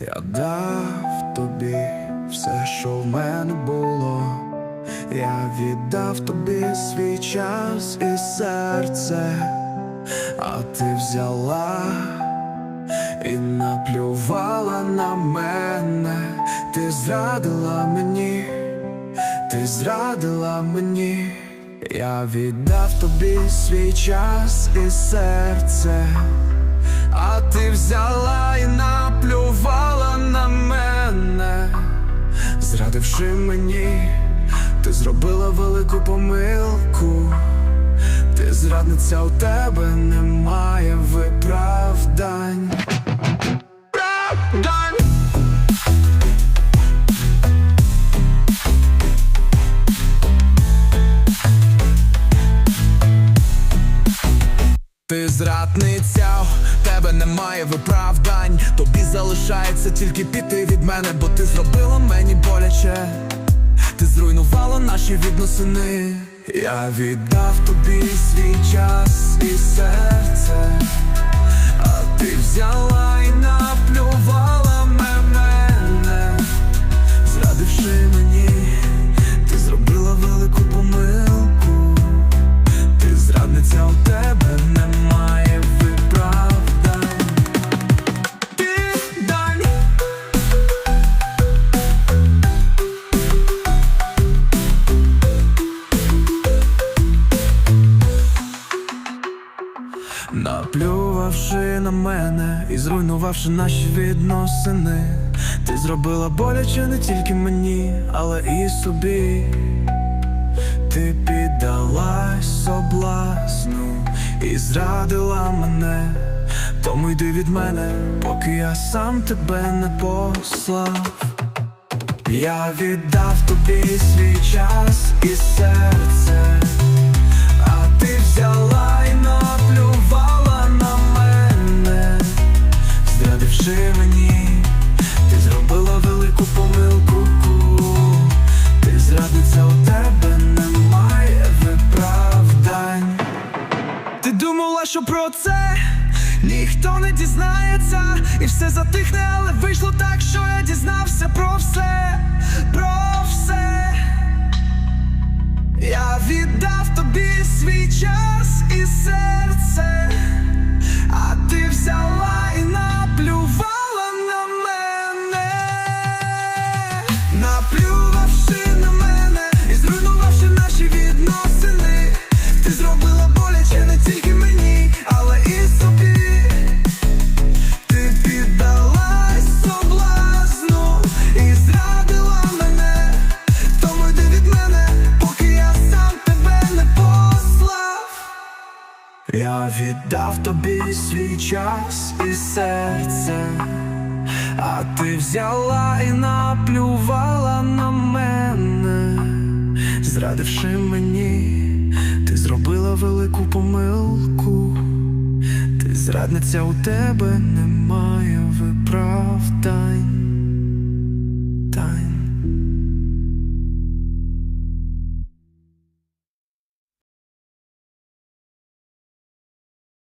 Я дав тобі все, що в мене було. Я віддав тобі свій час і серце, а ти взяла і наплювала на мене. Ти зрадила мені, ти зрадила мені. Я віддав тобі свій час і серце. Зрадивши мені, ти зробила велику помилку, ти зрадниця у тебе немає виправдань. Правдань! Ти зрадниця, тебе немає виправдань. Тобі залишається тільки піти від мене, бо ти зробила мені боляче. Ти зруйнувала наші відносини. Я віддав тобі свій час і серце, Наплювавши на мене і зруйнувавши наші відносини, ти зробила боляче не тільки мені, але і собі. Ти піддалась соблазну і зрадила мене, тому йди від мене, поки я сам тебе не послав. Я віддав тобі свій час і серце, думала, що про це ніхто не дізнається, і все затихне, але вийшло так, що я дізнався про все, про все. Я віддав тобі свій час і серце, Я віддав тобі свій час і серце, а ти взяла і наплювала на мене, зрадивши мені, ти зробила велику помилку. Ти зрадниця у тебе немає